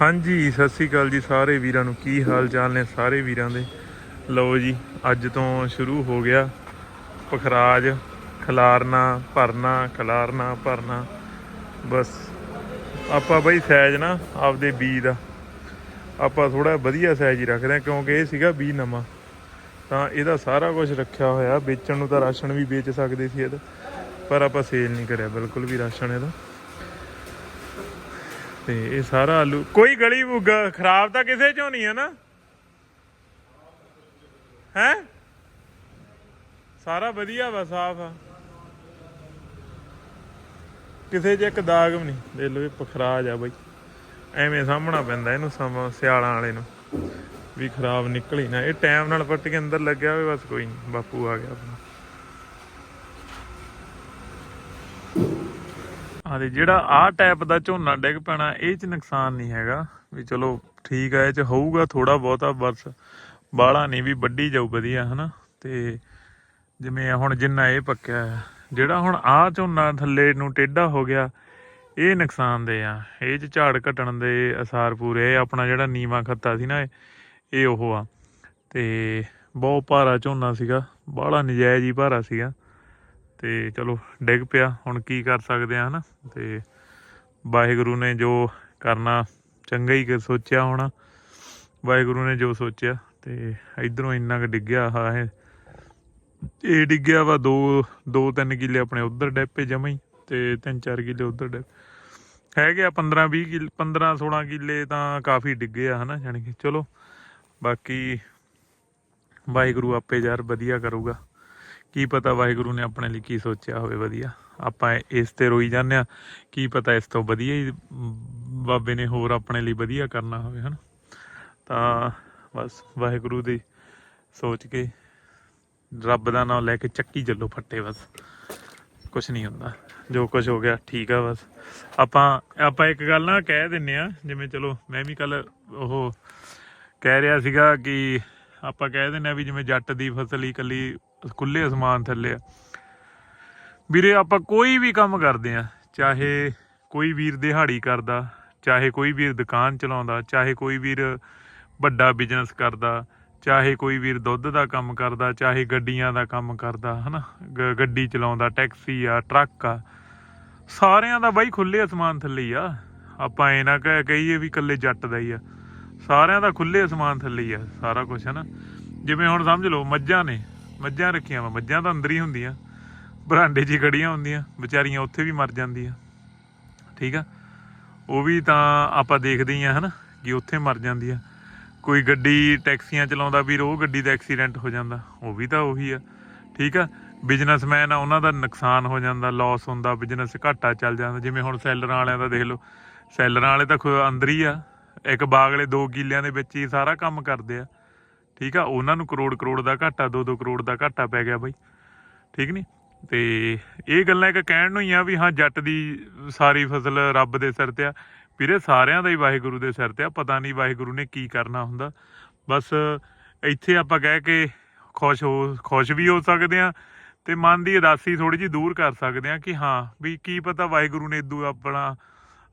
ਹਾਂਜੀ, ਸਤਿ ਸ੍ਰੀ ਅਕਾਲ ਜੀ ਸਾਰੇ ਵੀਰਾਂ ਨੂੰ। ਕੀ ਹਾਲ ਚਾਲ ਨੇ ਸਾਰੇ ਵੀਰਾਂ ਦੇ? ਲਓ ਜੀ, ਅੱਜ ਤੋਂ ਸ਼ੁਰੂ ਹੋ ਗਿਆ ਪਖਰਾਜ। ਖਲਾਰਨਾ, ਭਰਨਾ ਖਲਾਰਨਾ, ਭਰਨਾ। ਬਸ, ਆਪਾਂ ਬਈ ਸਾਈਜ਼ ਨਾ, ਆਪਦੇ ਬੀ ਦਾ। ਆਪਾਂ ਥੋੜਾ ਵਧੀਆ ਸਾਈਜ਼ ਹੀ ਰੱਖਦੇ ਹਾਂ, ਕਿਉਂਕਿ ਇਹ ਸੀਗਾ ਬੀ ਨਵਾਂ। ਤਾਂ ਇਹਦਾ ਸਾਰਾ ਕੁਝ ਰੱਖਿਆ ਹੋਇਆ, ਵੇਚਣ ਨੂੰ ਤਾਂ ਰਾਸ਼ਨ ਵੀ ਵੇਚ ਸਕਦੇ ਸੀ ਇਹਦਾ ਪਰ ਆਪਾਂ ਸੇਲ ਨਹੀਂ ਕਰਿਆ, ਬਿਲਕੁਲ ਵੀ ਰਾਸ਼ਨ ਇਹਦਾ। ਤੇ ਇਹ ਸਾਰਾ ਆਲੂ। ਕੋਈ ਗਲੀ ਬੁੱਗਾ ਖਰਾਬ ਤਾਂ ਕਿਸੇ ਚੋਂ ਨਹੀਂ ਹੈ ਨਾ? ਹੈ? ਸਾਰਾ ਵਧੀਆ ਵਾ, ਸਾਫ਼ ਆ। ਕਿਸੇ 'ਚ ਇੱਕ ਦਾਗ ਵੀ ਨਹੀਂ। ਦੇ ਲੋ ਇਹ ਪਖਰਾਜ ਆ ਬਈ। ਐਵੇਂ ਸਾਹਮਣਾ ਪੈਂਦਾ ਇਹਨੂੰ ਸਮਾਂ ਸਿਆਲਾਂ ਵਾਲੇ ਨੂੰ। ਵੀ ਖਰਾਬ ਨਿਕਲੀ ਨਾ। ਇਹ ਟਾਈਮ ਨਾਲ ਪੱਟ ਕੇ ਅੰਦਰ ਲੱਗਿਆ ਹੋਵੇ, ਬਸ ਕੋਈ ਨਹੀਂ। ਬਾਪੂ ਆ ਗਿਆ ਆਪਣਾ। ਆ ਦੇ ਜਿਹੜਾ ਆਹ ਟਾਈਪ ਦਾ ਝੋਨਾ ਡਿੱਗ ਪੈਣਾ, ਇਹ ਚ ਨੁਕਸਾਨ ਨਹੀਂ ਹੈਗਾ। ਵੀ ਚਲੋ, ਠੀਕ ਆ, ਇਹ ਚ ਹੋਊਗਾ ਥੋੜਾ ਬਹੁਤਾ, ਬਸ ਬਾਲਾ ਨਹੀਂ ਵੀ ਵੱਡੀ ਜਾਊ ਵਧੀਆ, ਹਨਾ? ਤੇ ਜਿਵੇਂ ਹੁਣ ਜਿੰਨਾ ਇਹ ਪੱਕਿਆ, ਜਿਹੜਾ ਹੁਣ ਆਹ ਝੋਨਾ ਥੱਲੇ ਨੂੰ ਟੇਢਾ ਹੋ ਗਿਆ, ਇਹ ਨੁਕਸਾਨ ਦੇ ਆ। ਇਹ ਚ ਝਾੜ ਘਟਣ ਦੇ ਅਸਾਰ ਪੂਰੇ ਆਪਣਾ ਜਿਹੜਾ ਨੀਵਾ ਖੱਤਾ ਸੀ ਨਾ, ਇਹ ਇਹ ਉਹ ਆ। ਤੇ ਬਹੁਤ ਭਾਰਾ ਝੋਨਾ ਸੀਗਾ ਬਾਹਲਾ ਨਜਾਇਜ਼ ਹੀ ਭਾਰਾ ਸੀਗਾ। ਤੇ ਚਲੋ, ਡਿੱਗ ਪਿਆ। ਹੁਣ ਕੀ ਕਰ ਸਕਦੇ ਆ, ਹਨਾ? ਤੇ ਵਾਹਿਗੁਰੂ ਨੇ ਜੋ ਕਰਨਾ, ਚੰਗਾ ਹੀ ਸੋਚਿਆ ਹੋਣਾ। ਵਾਹਿਗੁਰੂ ਨੇ ਜੋ ਸੋਚਿਆ ਤੇ ਇਧਰੋਂ ਇੰਨਾ ਕੁ ਡਿੱਗਿਆ ਆ ਇਹ। ਡਿੱਗਿਆ ਵਾ ਦੋ ਦੋ ਤਿੰਨ ਕਿੱਲੇ ਆਪਣੇ ਉਧਰ ਡੈਪੇ ਜਮਾ ਹੀ, ਤੇ ਤਿੰਨ ਚਾਰ ਕਿੱਲੇ ਉਧਰ ਡੈਪ ਹੈਗੇ ਆ 15 20 ਕਿੱਲੇ 15 16 ਕਿੱਲੇ ਤਾਂ ਕਾਫੀ ਡਿੱਗੇ ਆ, ਹਨਾ? ਜਾਣੀ ਕਿ ਚਲੋ, ਬਾਕੀ ਵਾਹਿਗੁਰੂ ਆਪੇ ਯਾਰ ਵਧੀਆ ਕਰੂਗਾ। ਕੀ ਪਤਾ ਵਾਹਿਗੁਰੂ ਨੇ ਆਪਣੇ ਲਈ ਕੀ ਸੋਚਿਆ ਹੋਵੇ ਵਧੀਆ। ਆਪਾਂ ਇਸ ਤੇ ਰੋਈ ਜਾਂਦੇ ਆ ਕੀ ਪਤਾ ਇਸ ਤੋਂ ਵਧੀਆ ਹੀ ਬਾਬੇ ਨੇ ਹੋਰ ਆਪਣੇ ਲਈ ਵਧੀਆ ਕਰਨਾ ਹੋਵੇ, ਹਨ? ਤਾਂ ਬਸ ਵਾਹਿਗੁਰੂ ਦੀ ਸੋਚ ਕੇ ਰੱਬ ਦਾ ਨਾਮ ਲੈ ਕੇ ਚੱਕੀ ਚੱਲੋ ਫੱਟੇ ਬਸ। ਕੁਝ ਨਹੀਂ ਹੁੰਦਾ। ਜੋ ਕੁਝ ਹੋ ਗਿਆ, ਠੀਕ ਆ ਬਸ। ਆਪਾਂ ਆਪਾਂ ਇੱਕ ਗੱਲ ਨਾ ਕਹਿ ਦਿੰਨੇ ਆ ਜਿਵੇਂ ਚਲੋ ਮੈਂ ਵੀ ਕੱਲ ਉਹ ਕਹਿ ਰਿਹਾ ਸੀਗਾ ਕਿ ਆਪਾਂ ਕਹਿ ਦਿੰਨੇ ਆ ਵੀ ਜਿਵੇਂ ਜੱਟ ਦੀ ਫਸਲ ਹੀ ਕੱਲੀ ਖੁੱਲੇ ਅਸਮਾਨ ਥੱਲੇ ਆ। ਵੀਰੇ, ਆਪਾਂ ਕੋਈ ਵੀ ਕੰਮ ਕਰਦੇ ਆ, ਚਾਹੇ ਕੋਈ ਵੀਰ ਦਿਹਾੜੀ ਕਰਦਾ, ਚਾਹੇ ਕੋਈ ਵੀਰ ਦੁਕਾਨ ਚਲਾਉਂਦਾ, ਚਾਹੇ ਕੋਈ ਵੀਰ ਵੱਡਾ ਬਿਜ਼ਨਸ ਕਰਦਾ, ਚਾਹੇ ਕੋਈ ਵੀਰ ਦੁੱਧ ਦਾ ਕੰਮ ਕਰਦਾ, ਚਾਹੇ ਗੱਡੀਆਂ ਦਾ ਕੰਮ ਕਰਦਾ, ਹਨਾ? ਗੱਡੀ ਚਲਾਉਂਦਾ, ਟੈਕਸੀ ਆ, ਟਰੱਕ ਆ, ਸਾਰਿਆਂ ਦਾ ਬਾਈ ਖੁੱਲੇ ਅਸਮਾਨ ਥੱਲੇ ਆ। ਆਪਾਂ ਇਹ ਨਾ ਕਹੀਏ ਵੀ ਇਕੱਲੇ ਜੱਟ ਦਾ ਹੀ ਆ। ਸਾਰਿਆਂ ਦਾ ਖੁੱਲੇ ਅਸਮਾਨ ਥੱਲੇ ਆ, ਸਾਰਾ ਕੁਝ ਹਨਾ? ਜਿਵੇਂ ਹੁਣ ਸਮਝ ਲਓ, ਮੱਝਾਂ ਨੇ ਮੱਝਾਂ ਰੱਖੀਆਂ ਵਾ, ਮੱਝਾਂ ਤਾਂ ਅੰਦਰ ਹੀ ਹੁੰਦੀਆਂ। ਬਰਾਂਡੇ 'ਚ ਖੜੀਆਂ ਹੁੰਦੀਆਂ, ਵਿਚਾਰੀਆਂ ਉੱਥੇ ਵੀ ਮਰ ਜਾਂਦੀਆਂ। ਠੀਕ ਆ? ਉਹ ਵੀ ਤਾਂ ਆਪਾਂ ਦੇਖਦੇ ਹੀ ਆ, ਹਨਾ, ਕਿ ਉੱਥੇ ਮਰ ਜਾਂਦੀ ਆ ਕੋਈ ਗੱਡੀ ਟੈਕਸੀਆਂ ਚਲਾਉਂਦਾ ਵੀਰ, ਉਹ ਗੱਡੀ ਦਾ ਐਕਸੀਡੈਂਟ ਹੋ ਜਾਂਦਾ। ਉਹ ਵੀ ਤਾਂ ਉਹੀ ਆ। ਠੀਕ ਆ? ਬਿਜ਼ਨਸਮੈਨ ਆ, ਉਹਨਾਂ ਦਾ ਨੁਕਸਾਨ ਹੋ ਜਾਂਦਾ ਲਾਸ ਹੁੰਦਾ, ਬਿਜ਼ਨਸ ਘਾਟਾ ਚੱਲ ਜਾਂਦਾ। ਜਿਵੇਂ ਹੁਣ ਸੈਲਰਾਂ ਵਾਲਿਆਂ ਦਾ ਦੇਖ ਲਓ। ਸੈਲਰਾਂ ਵਾਲੇ ਤਾਂ ਖੁ- ਅੰਦਰ ਹੀ ਆ। ਇੱਕ ਬਾਗਲੇ ਦੋ ਕਿੱਲਿਆਂ ਦੇ ਵਿੱਚ ਹੀ ਸਾਰਾ ਕੰਮ ਕਰਦੇ ਆ। ਠੀਕ ਆ, ਉਹਨਾਂ ਨੂੰ ਕਰੋੜ ਕਰੋੜ ਦਾ ਘਾਟਾ 2-2 ਕਰੋੜ ਦਾ ਘਾਟਾ ਪੈ ਗਿਆ ਬਾਈ। ਠੀਕ ਨਹੀਂ ਤੇ ਇਹ ਗੱਲਾਂ ਇੱਕ ਕਹਿਣ ਨੂੰ ਹੀ ਆ ਵੀ ਹਾਂ, ਜੱਟ ਦੀ ਸਾਰੀ ਫਸਲ ਰੱਬ ਦੇ ਸਿਰ ਤੇ ਆ। ਵੀਰੇ, ਸਾਰਿਆਂ ਦਾ ਹੀ ਵਾਹਿਗੁਰੂ ਦੇ ਸਿਰ ਤੇ ਆ, ਪਤਾ ਨਹੀਂ ਵਾਹਿਗੁਰੂ ਨੇ ਕੀ ਕਰਨਾ ਹੁੰਦਾ। ਬਸ ਇੱਥੇ ਆਪਾਂ ਕਹਿ ਕੇ ਖੁਸ਼ ਹੋ, ਖੁਸ਼ ਵੀ ਹੋ ਸਕਦੇ ਆ ਤੇ ਮਨ ਦੀ ਉਦਾਸੀ ਥੋੜੀ ਜਿਹੀ ਦੂਰ ਕਰ ਸਕਦੇ ਆ ਕਿ ਹਾਂ, ਵੀ ਕੀ ਪਤਾ ਵਾਹਿਗੁਰੂ ਨੇ ਇਦੂ ਆਪਣਾ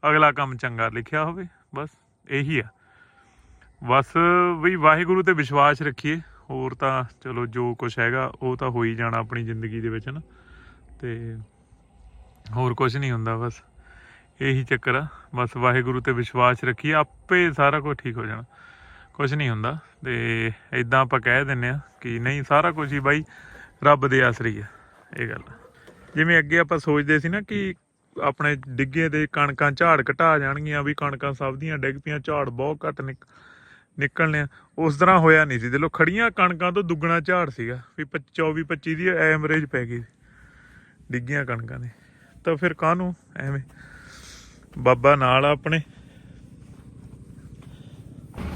ਅਗਲਾ ਕੰਮ ਚੰਗਾ ਲਿਖਿਆ ਹੋਵੇ। ਬਸ ਇਹੀ ਆ। ਬਸ ਵੀ ਵਾਹਿਗੁਰੂ ਤੇ ਵਿਸ਼ਵਾਸ ਰੱਖੀਏ। ਹੋਰ ਤਾਂ ਚਲੋ ਜੋ ਕੁਝ ਹੈਗਾ, ਉਹ ਤਾਂ ਹੋ ਹੀ ਜਾਣਾ ਆਪਣੀ ਜ਼ਿੰਦਗੀ ਦੇ ਵਿੱਚ ਨਾ। ਤੇ ਹੋਰ ਕੁਝ ਨਹੀਂ ਹੁੰਦਾ, ਬਸ ਇਹੀ ਚੱਕਰ ਆ। ਬਸ ਵਾਹਿਗੁਰੂ ਤੇ ਵਿਸ਼ਵਾਸ ਰੱਖੀਏ, ਆਪੇ ਸਾਰਾ ਕੁਝ ਠੀਕ ਹੋ ਜਾਣਾ। ਕੁਝ ਨਹੀਂ ਹੁੰਦਾ ਤੇ ਇਦਾਂ ਆਪਾਂ ਕਹਿ ਦਿੰਨੇ ਆ ਕਿ ਨਹੀਂ, ਸਾਰਾ ਕੁਝ ਹੀ ਬਾਈ ਰੱਬ ਦੇ ਆਸਰੀ ਆ, ਇਹ ਗੱਲ ਜਿਵੇਂ ਅੱਗੇ ਆਪਾਂ ਸੋਚਦੇ ਸੀ ਨਾ ਕਿ ਆਪਣੇ ਡਿੱਗੇ ਦੇ ਕਣਕਾਂ ਝਾੜ ਘਟਾ ਜਾਣਗੀਆਂ, ਵੀ ਕਣਕਾਂ ਸਭ ਦੀਆਂ ਡਿੱਗ ਪਈਆਂ, ਝਾੜ ਬਹੁਤ ਘੱਟ ਨਿਕ ਨਿਕਲਣੇ ਆ। ਉਸ ਤਰ੍ਹਾਂ ਹੋਇਆ ਨਹੀਂ ਸੀ। ਦੇ ਦੇਖੋ ਖੜੀਆਂ ਕਣਕਾਂ ਤੋਂ ਦੁੱਗਣਾ ਝਾੜ ਸੀਗਾ। ਵੀ 24 25 ਦੀ ਐਵਰੇਜ ਪੈ ਗਈ। ਡਿੱਗੀਆਂ ਕਣਕਾਂ ਦੇ ਤਾਂ ਫਿਰ ਕਾਹਨੂੰ? ਐਵੇਂ। ਬਾਬਾ ਨਾਲ ਆਪਣੇ।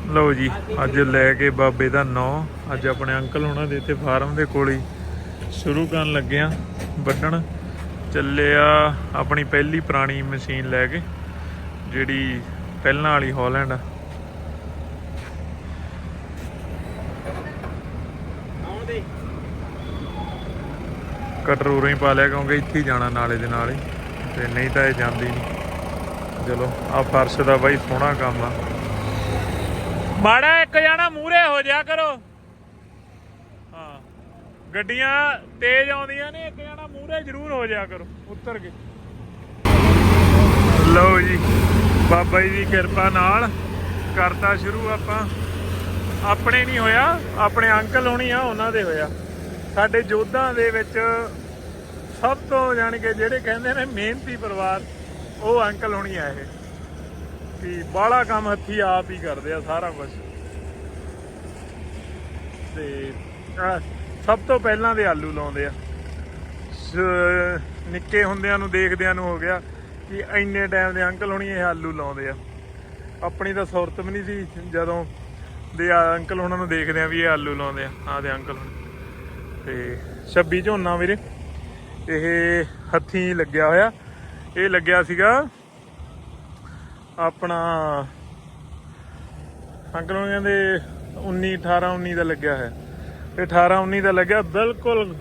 ਲਓ ਜੀ, ਅੱਜ ਲੈ ਕੇ ਬਾਬੇ ਦਾ ਨੌ। ਅੱਜ ਆਪਣੇ ਅੰਕਲ ਹੋਣਾ ਦੇ ਇੱਥੇ ਫਾਰਮ ਦੇ ਕੋਲ ਹੀ ਸ਼ੁਰੂ ਕਰਨ ਲੱਗੇ ਆ। ਵੱਢਣ। ਚੱਲਿਆ ਆਪਣੀ ਪਹਿਲੀ ਪੁਰਾਣੀ ਮਸ਼ੀਨ ਲੈ ਕੇ, ਜਿਹੜੀ ਪਹਿਲਾਂ ਵਾਲੀ ਹਾਲੈਂਡ ਕਟਰ ਉਰੇ ਹੀ ਪਾ ਲਿਆ ਕਿਉਂਕਿ ਇੱਥੇ ਹੀ ਜਾਣਾ ਨਾਲੇ ਦੇ ਨਾਲ। ਹੀ ਤੇ ਨਹੀਂ ਤਾਂ ਇਹ ਜਾਂਦੀ ਨਹੀਂ ਚਲੋ ਆ ਫਰਸ਼ ਦਾ ਬਾਈ ਸੋਹਣਾ ਕੰਮ ਆ। ਮਾੜਾ ਇੱਕ ਜਾਣਾ ਮੂਰੇ ਹੋ ਜਾ ਕਰੋ। ਹਾਂ, ਗੱਡੀਆਂ ਤੇਜ਼ ਆਉਂਦੀਆਂ ਨੇ, ਇੱਕ ਜਾਣਾ ਮੂਰੇ ਜ਼ਰੂਰ ਹੋ ਜਾ ਕਰੋ। ਉੱਤਰ ਕੇ। ਲਓ ਜੀ, ਬਾਬਾ ਜੀ ਦੀ ਕਿਰਪਾ ਨਾਲ ਕਰਤਾ ਸ਼ੁਰੂ ਆਪਾਂ। ਆਪਣੇ ਨਹੀਂ ਹੋਇਆ, ਆਪਣੇ ਅੰਕਲ ਹੋਣੀ ਆ, ਉਹਨਾਂ ਦੇ ਹੋਇਆ। ਸਾਡੇ ਜੋਧਾਂ ਦੇ ਵਿੱਚ ਸਭ ਤੋਂ ਜਾਣੀ ਕਿ ਜਿਹੜੇ ਕਹਿੰਦੇ ਨੇ ਮਿਹਨਤੀ ਪਰਿਵਾਰ, ਉਹ ਅੰਕਲ ਹੋਣੀ ਆ ਇਹ। ਕਿ ਬਾਹਲਾ ਕੰਮ ਹੱਥੀ ਆਪ ਹੀ ਕਰਦੇ ਆ, ਸਾਰਾ ਕੁਝ ਤੇ ਸਭ ਤੋਂ ਪਹਿਲਾਂ ਦੇ ਆਲੂ ਲਾਉਂਦੇ ਆ। ਨਿੱਕੇ ਹੁੰਦਿਆਂ ਨੂੰ ਦੇਖਦਿਆਂ ਨੂੰ ਹੋ ਗਿਆ ਕਿ ਇੰਨੇ ਟਾਈਮ ਦੇ ਅੰਕਲ ਹੁਣੀ ਇਹ ਆਲੂ ਲਾਉਂਦੇ ਆ। ਆਪਣੀ ਤਾਂ ਸੁਰਤ ਵੀ ਨਹੀਂ ਸੀ ਜਦੋਂ ਦੇ ਅੰਕਲ ਉਹਨਾਂ ਨੂੰ ਦੇਖਦੇ ਆ ਵੀ ਇਹ ਆਲੂ ਲਾਉਂਦੇ ਆ। ਆਹ ਦੇ ਅੰਕਲ ਹੁਣ। ਤੇ 26 ਝੋਨਾ ਵੀਰੇ। ਇਹ ਹੱਥੀਂ ਲੱਗਿਆ ਹੋਇਆ। ਇਹ ਲੱਗਿਆ ਸੀਗਾ ਆਪਣਾ ਅੰਕਲ ਨੂੰ ਕਹਿੰਦੇ 19 18 19 ਦਾ ਲੱਗਿਆ ਹੈ ਇਹ 18 19 ਦਾ ਲੱਗਿਆ, ਬਿਲਕੁਲ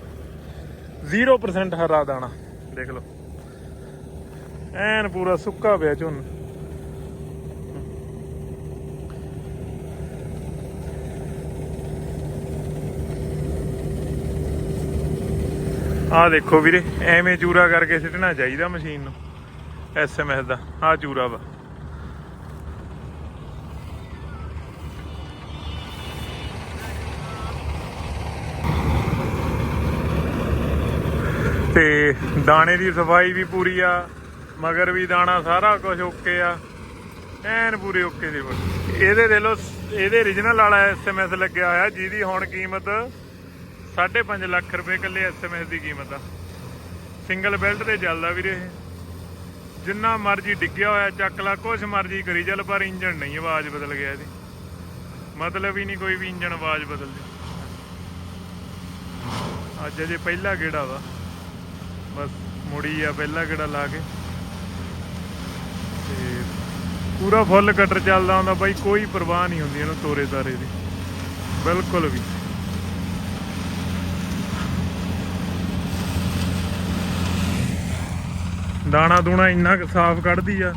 0% ਹਰਾ ਦਾਣਾ। ਦੇਖ ਲਓ। ਐਨ ਪੂਰਾ ਸੁੱਕਾ ਪਿਆ ਝੋਨਾ। ਆਹ ਦੇਖੋ ਵੀਰੇ, ਐਵੇਂ ਚੂਰਾ ਕਰਕੇ ਸਿੱਟਣਾ ਚਾਹੀਦਾ ਮਸ਼ੀਨ ਨੂੰ ਐਸਐਮਐਸ ਦਾ, ਆਹ ਚੂਰਾ ਵਾ। ਤੇ ਦਾਣੇ ਦੀ ਸਫ਼ਾਈ ਵੀ ਪੂਰੀ ਆ, ਮਗਰ ਵੀ ਦਾਣਾ ਸਾਰਾ ਕੁਝ ਓਕੇ ਆ, ਐਨ ਪੂਰੇ ਓਕੇ ਦੇ ਇਹਦੇ ਦੇ ਲੋ, ਇਹਦੇ origignal ਵਾਲਾ ਐਸਐਮਐਸ ਲੱਗਿਆ ਹੋਇਆ, ਜਿਹਦੀ ਹੁਣ ਕੀਮਤ 5.5 ਲੱਖ ਰੁਪਏ ਇਕੱਲੇ ਐਸਐਮਐਸ ਦੀ ਕੀਮਤ ਆ। ਸਿੰਗਲ ਬੈਲਟ ਤੇ ਚੱਲਦਾ ਵੀਰੇ ਇਹ। ਜਿੰਨਾ ਮਰਜ਼ੀ ਡਿੱਗਿਆ ਹੋਇਆ ਚੱਕ ਲਾ, ਕੁਛ ਮਰਜ਼ੀ ਕਰੀ ਚੱਲ, ਪਰ ਇੰਜਣ ਨਹੀਂ, ਆਵਾਜ਼ ਬਦਲ ਗਿਆ ਇਹਦੀ। ਮਤਲਬ ਹੀ ਨਹੀਂ ਕੋਈ ਵੀ ਇੰਜਣ, ਆਵਾਜ਼ ਬਦਲਦੀ ਅੱਜ ਅਜੇ ਪਹਿਲਾ ਗੇੜਾ ਵਾ। ਬਸ ਮੁੜੀ ਆ ਪਹਿਲਾ ਗੇੜਾ ਲਾ ਕੇ। ਤੇ ਪੂਰਾ ਫੁੱਲ ਕਟਰ ਚੱਲਦਾ ਹੁੰਦਾ, ਬਾਈ ਕੋਈ ਪਰਵਾਹ ਨਹੀਂ ਹੁੰਦੀ ਇਹਨੂੰ ਤੋਰੇ ਤਾਰੇ ਦੀ। ਬਿਲਕੁਲ ਵੀ। ਦਾਣਾ ਦੂਣਾ ਇੰਨਾ ਕੁ ਸਾਫ਼ ਕੱਢਦੀ ਆ,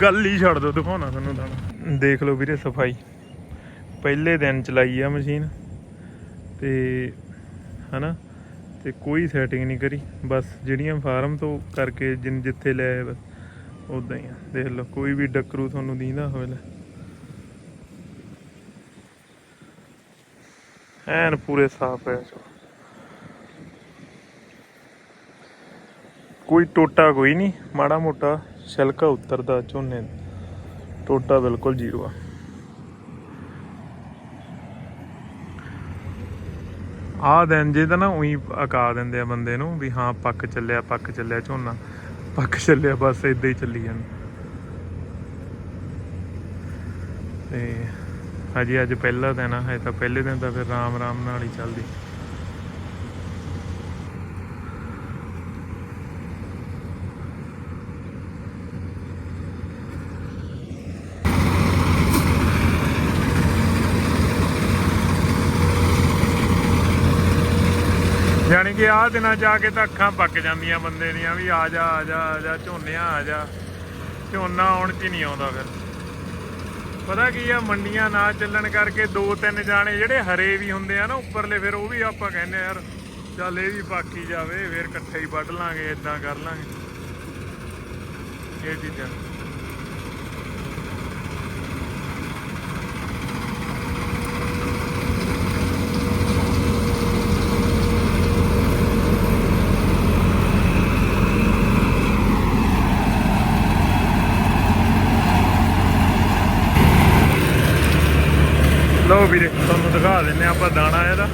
ਗੱਲ ਹੀ ਛੱਡ ਦੋ, ਦਿਖਾਉਣਾ ਤੁਹਾਨੂੰ ਦਾਣਾ। ਦੇਖ ਲਓ ਵੀਰੇ ਸਫ਼ਾਈ। ਪਹਿਲੇ ਦਿਨ ਚਲਾਈ ਆ ਮਸ਼ੀਨ, ਤੇ ਹਨਾ, ਤੇ ਕੋਈ ਸੈਟਿੰਗ ਨਹੀਂ ਕਰੀ। ਬਸ ਜਿਹੜੀਆਂ ਫਾਰਮ ਤੋਂ ਕਰਕੇ ਜਿੰਨ ਜਿੱਥੇ ਲੈ ਬਸ ਉਦਾਂ ਹੀ ਆ। ਦੇਖ ਲਓ, ਕੋਈ ਵੀ ਡੱਕਰੂ ਤੁਹਾਨੂੰ ਦੀਂਦਾ ਹੋਵੇ ਲੈ। ਐਨ ਪੂਰੇ ਸਾਫ਼ ਹੈ ਚੋ ਕੋਈ ਟੋਟਾ ਕੋਈ ਨਹੀਂ, ਮਾੜਾ ਮੋਟਾ ਛਿਲਕਾ ਉਤਰਦਾ ਝੋਨੇ ਟੋਟਾ ਬਿਲਕੁਲ ਜ਼ੀਰੋ ਆ। ਆਹ ਦਿਨ ਜੇ ਤਾਂ ਨਾ ਉਹੀ ਅਕਾ ਦਿੰਦੇ ਆ ਬੰਦੇ ਨੂੰ ਵੀ ਹਾਂ, ਪੱਕ ਚੱਲਿਆ ਪੱਕ ਚੱਲਿਆ ਝੋਨਾ, ਪੱਕ ਚੱਲਿਆ ਬਸ ਇਦਾਂ ਹੀ ਚੱਲੀ ਜਾਂਦਾ। ਤੇ ਹਜੇ, ਅੱਜ ਪਹਿਲਾ ਦਿਨ ਆ ਹੈ ਤਾਂ ਪਹਿਲੇ ਦਿਨ ਤਾਂ ਫਿਰ ਰਾਮ ਰਾਮ ਨਾਲ ਹੀ ਚੱਲਦੀ। ਯਾਨੀ ਆਹ ਦਿਨਾਂ ਜਾ ਕੇ ਤਾਂ ਅੱਖਾਂ ਪੱਕ ਜਾਂਦੀਆਂ ਬੰਦੇ ਦੀਆਂ ਵੀ ਆ ਜਾ ਆ ਜਾ ਆ ਜਾ, ਝੋਨਿਆਂ ਆ ਜਾ। ਝੋਨਾ ਆਉਣ ਚ ਨਹੀਂ ਆਉਂਦਾ ਫਿਰ। ਪਤਾ ਕੀ ਆ, ਮੰਡੀਆਂ ਨਾ ਚੱਲਣ ਕਰਕੇ ਦੋ ਤਿੰਨ ਜਾਣੇ ਜਿਹੜੇ ਹਰੇ ਵੀ ਹੁੰਦੇ ਆ ਨਾ ਉੱਪਰਲੇ, ਫਿਰ ਉਹ ਵੀ ਆਪਾਂ ਕਹਿੰਦੇ ਯਾਰ, ਚੱਲ ਇਹ ਵੀ ਪਾਕੀ ਜਾਵੇ, ਫਿਰ ਇਕੱਠੇ ਹੀ ਵੱਢ ਲਾਂਗੇ ਇਦਾਂ ਕਰ ਲਾਂਗੇ। ਇਹ ਚੀਜ਼ਾਂ। ਲਓ ਵੀਰੇ, ਤੁਹਾਨੂੰ ਦਿਖਾ ਦਿੰਨੇ ਆਪਾਂ ਦਾਣਾ ਇਹਦਾ।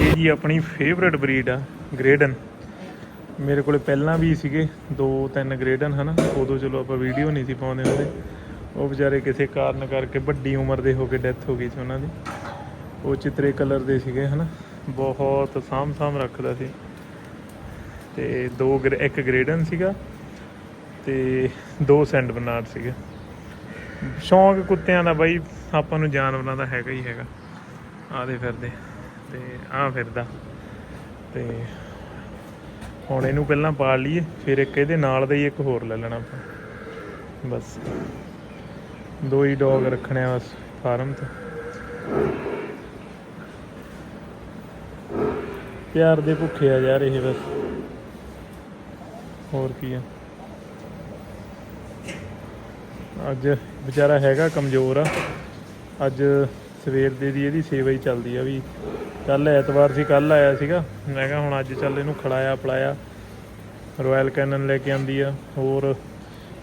ਇਹ ਜੀ ਆਪਣੀ ਫੇਵਰਟ ਬਰੀਡ ਆ ਗ੍ਰੇਡਨ ਮੇਰੇ ਕੋਲੇ ਪਹਿਲਾਂ ਵੀ ਸੀਗੇ, ਦੋ ਤਿੰਨ ਗ੍ਰੇਡਨ, ਹਨਾ? ਉਦੋਂ ਚਲੋ ਆਪਾਂ ਵੀਡੀਓ ਨਹੀਂ ਸੀ ਪਾਉਂਦੇ ਹੁੰਦੇ। ਉਹ ਵਿਚਾਰੇ ਕਿਸੇ ਕਾਰਨ ਕਰਕੇ ਵੱਡੀ ਉਮਰ ਦੇ ਹੋ ਕੇ ਡੈਥ ਹੋ ਗਈ ਸੀ ਉਹਨਾਂ ਦੀ। ਉਹ ਚਿੱਤਰੇ ਕਲਰ ਦੇ ਸੀਗੇ, ਹਨਾ? ਬਹੁਤ ਸਾਂਭ ਸਾਂਭ ਰੱਖਦਾ ਸੀ। ਤੇ ਦੋ ਗ੍ਰੇ- ਇੱਕ ਗ੍ਰੇਡਨ ਸੀਗਾ ਤੇ ਦੋ ਸੈਂਡ ਬਨਾਰ ਸੀਗੇ। ਸ਼ੌਂਕ ਕੁੱਤਿਆਂ ਦਾ ਬਾਈ, ਆਪਾਂ ਨੂੰ ਜਾਨਵਰਾਂ ਦਾ ਹੈਗਾ ਹੀ ਹੈਗਾ। ਆਦੇ ਫਿਰਦੇ ਤੇ ਆ ਫਿਰਦਾ ਤੇ ਹੁਣ ਇਹਨੂੰ ਪਹਿਲਾਂ ਪਾਲ ਲਈਏ, ਫਿਰ ਇੱਕ ਇਹਦੇ ਨਾਲ ਦਾ ਹੀ ਇੱਕ ਹੋਰ ਲੈ ਲੈਣਾ ਆਪਾਂ। ਬਸ। ਦੋ ਹੀ ਡੌਗ ਰੱਖਣੇ ਆ ਬਸ, ਫਾਰਮ ਤੇ। ਪਿਆਰ ਦੇ ਭੁੱਖੇ ਆ ਯਾਰ ਇਹ ਬਸ। ਹੋਰ ਕੀ ਆ। ਅੱਜ ਵਿਚਾਰਾ ਹੈਗਾ ਕਮਜ਼ੋਰ ਆ। ਅੱਜ ਸਵੇਰ ਦੇ ਦੀ ਇਹਦੀ ਸੇਵਾ ਹੀ ਚੱਲਦੀ ਆ ਵੀ ਕੱਲ ਐਤਵਾਰ ਸੀ, ਕੱਲ ਆਇਆ ਸੀਗਾ। ਮੈਂ ਕਿਹਾ ਹੁਣ ਅੱਜ ਚੱਲ ਇਹਨੂੰ ਖੜਾਇਆ, ਪਲਾਇਆ। ਰਾਇਲ ਕੈਨਨ ਲੈ ਕੇ ਆਂਦੀ ਆ, ਹੋਰ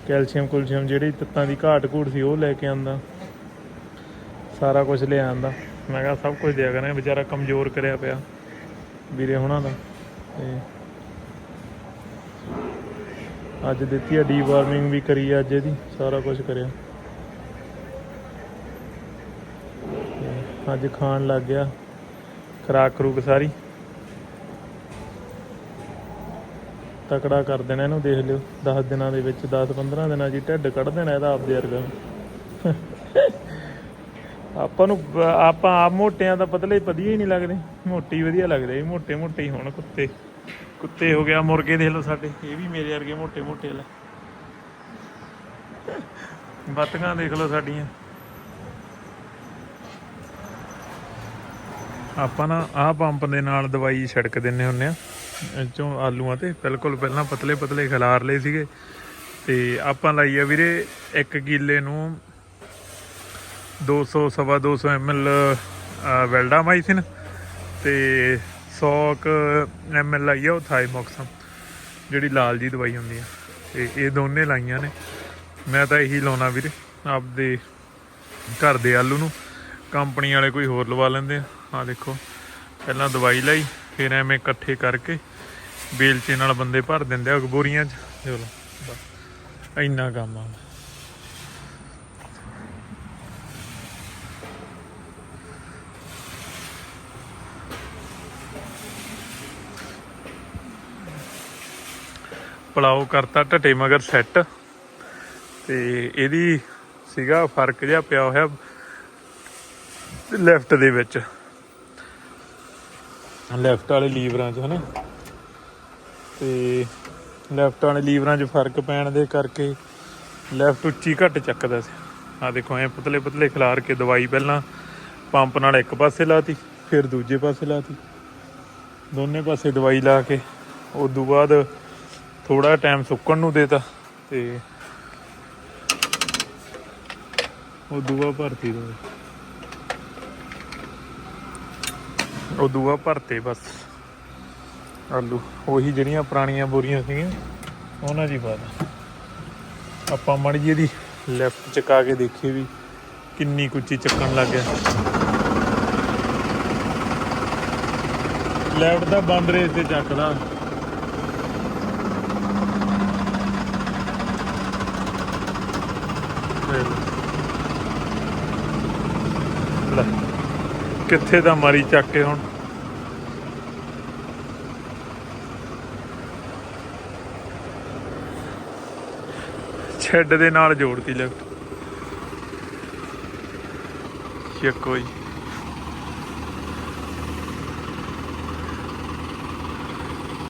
ਕੈਲਸ਼ੀਅਮ ਕੁਲਸ਼ੀਅਮ ਜਿਹੜੀ ਤੱਤਾਂ ਦੀ ਘਾਟ ਘੂਟ ਸੀ, ਉਹ ਲੈ ਕੇ ਆਂਦਾ। ਸਾਰਾ ਕੁਝ ਲੈ ਆਂਦਾ। ਮੈਂ ਕਿਹਾ ਸਭ ਕੁਝ ਦਿਆ ਕਰਾਂ ਵਿਚਾਰਾ ਕਮਜ਼ੋਰ ਕਰਿਆ ਪਿਆ ਵੀਰੇ ਹੁਣਾਂ ਦਾ। ਤੇ ਅੱਜ ਦਿੱਤੀ ਆ ਡੀ ਵਾਰਮਿੰਗ ਵੀ ਕਰੀ ਆ ਅੱਜ ਇਹਦੀ, ਸਾਰਾ ਕੁਝ ਕਰਿਆ। ਅੱਜ ਖਾਣ ਲੱਗ ਗਿਆ। ਖਰਾਕ ਖਰੂਕ ਸਾਰੀ। ਤਕੜਾ ਕਰ ਦੇਣਾ ਇਹਨੂੰ, ਦੇਖ ਲਿਓ। 10 ਦਿਨਾਂ ਦੇ ਵਿੱਚ 10 15 ਦਿਨਾਂ ਜੀ ਢਿੱਡ ਕੱਢ ਦੇਣਾ ਇਹਦਾ ਆਪਦੇ ਵਰਗਾ। ਆਪਾਂ ਨੂੰ, ਆਪਾਂ ਆਪ ਮੋਟਿਆਂ ਦਾ ਪਤਲੇ ਵਧੀਆ ਹੀ ਨਹੀਂ ਲੱਗਦੇ। ਮੋਟੀ ਵਧੀਆ ਲੱਗਦੇ। ਮੋਟੇ ਮੋਟੇ ਹੀ ਹੋਣ ਕੁੱਤੇ। ਕੁੱਤੇ ਹੋ ਗਿਆ, ਮੁਰਗੇ ਦੇਖ ਲਓ ਸਾਡੇ। ਇਹ ਵੀ ਮੇਰੇ ਵਰਗੇ ਮੋਟੇ ਮੋਟੇ ਲੈ ਬੱਤਕਾਂ ਦੇਖ ਲਓ ਸਾਡੀਆਂ। ਆਪਾਂ ਨਾ ਆਹ ਪੰਪ ਦੇ ਨਾਲ ਦਵਾਈ ਛਿੜਕ ਦਿੰਨੇ ਹੁੰਨੇ ਆ। ਇਹ ਚੋਂ ਆਲੂਆਂ ਤੇ। ਬਿਲਕੁਲ ਪਹਿਲਾਂ ਪਤਲੇ ਪਤਲੇ ਖਿਲਾਰ ਲਏ ਸੀਗੇ। ਤੇ ਆਪਾਂ ਲਾਈ ਆ ਵੀਰੇ 1 ਕਿੱਲੇ ਨੂੰ 200 ਸਵਾ 200 ml ਵੈਲਡਾਮਾਈਸਿਨ ਤੇ 100 ਕ ml ਲਾਈ ਆ ਉਹ ਥਾਈਮੋਕਸਮ, ਜਿਹੜੀ ਲਾਲ ਜੀ ਦਵਾਈ ਹੁੰਦੀ ਆ। ਤੇ ਇਹ ਦੋਨੇ ਲਾਈਆਂ ਨੇ। ਮੈਂ ਤਾਂ ਇਹੀ ਲਾਉਣਾ ਵੀਰੇ, ਆਪਦੇ ਘਰ ਦੇ ਆਲੂ ਨੂੰ। ਕੰਪਨੀ ਵਾਲੇ ਕੋਈ ਹੋਰ ਲਵਾ ਲੈਂਦੇ ਆ। ਆ ਦੇਖੋ, ਪਹਿਲਾਂ ਦਵਾਈ ਲਈ, ਫਿਰ ਐਵੇਂ ਇਕੱਠੇ ਕਰਕੇ ਬੇਲਚੇ ਨਾਲ ਬੰਦੇ ਭਰ ਦਿੰਦੇ ਆ ਬੋਰੀਆਂ 'ਚ। ਚਲੋ ਇੰਨਾ ਕੰਮ ਆ। ਪਲਾਓ ਕਰਤਾ ਢਟੇ ਮਗਰ ਸੈੱਟ ਤੇ ਇਹਦੀ ਸੀਗਾ ਫ਼ਰਕ ਜਿਹਾ ਪਿਆ ਹੋਇਆ ਲੈਫਟ ਦੇ ਵਿੱਚ। ਲੈਫਟ ਵਾਲੇ ਲੀਵਰਾਂ 'ਚ, ਹਨਾ? ਤੇ ਲੈਫਟ ਵਾਲੇ ਲੀਵਰਾਂ 'ਚ ਫ਼ਰਕ ਪੈਣ ਦੇ ਕਰਕੇ ਲੈਫਟ ਉੱਚੀ ਘੱਟ ਚੱਕਦਾ ਸੀ। ਆ ਦੇਖੋ, ਐ ਪਤਲੇ ਪਤਲੇ ਖਿਲਾਰ ਕੇ ਦਵਾਈ ਪਹਿਲਾਂ ਪੰਪ ਨਾਲ ਇੱਕ ਪਾਸੇ ਲਾਤੀ, ਫਿਰ ਦੂਜੇ ਪਾਸੇ ਲਾਤੀ। ਦੋਨੇ ਪਾਸੇ ਦਵਾਈ ਲਾ ਕੇ ਉਸ ਤੋਂ ਬਾਅਦ ਥੋੜਾ ਟਾਈਮ ਸੁੱਕਣ ਨੂੰ ਦੇਤਾ ਤੇ ਉਹ ਦੂਆ ਭਰਤੀ ਦੋ ਉਹ ਦੂਆ ਭਰਤੇ ਬਸ। ਆਲੂ, ਉਹੀ ਜਿਹੜੀਆਂ ਪੁਰਾਣੀਆਂ ਬੋਰੀਆਂ ਸੀਗੀਆਂ, ਉਹਨਾਂ ਦੀ ਬਾਤ ਆਪਾਂ ਮੜ ਜੀ ਇਹਦੀ ਲੈਫਟ ਚਕਾ ਕੇ ਦੇਖੀਏ ਵੀ ਕਿੰਨੀ ਕੁੱਚੀ ਚੱਕਣ ਲੱਗ ਗਿਆ। ਲੈਫਟ ਦਾ ਬੰਦ ਰੇਸ ਤੇ ਚੱਕਦਾ। ਲੈ। ਕਿੱਥੇ ਦਾ ਮਾਰੀ ਚੱਕ ਕੇ ਹੁਣ? ਛੱਡ ਦੇ ਨਾਲ ਜੋੜਤੀ ਲੈਫਟ। ਚੱਕੋ ਜੀ।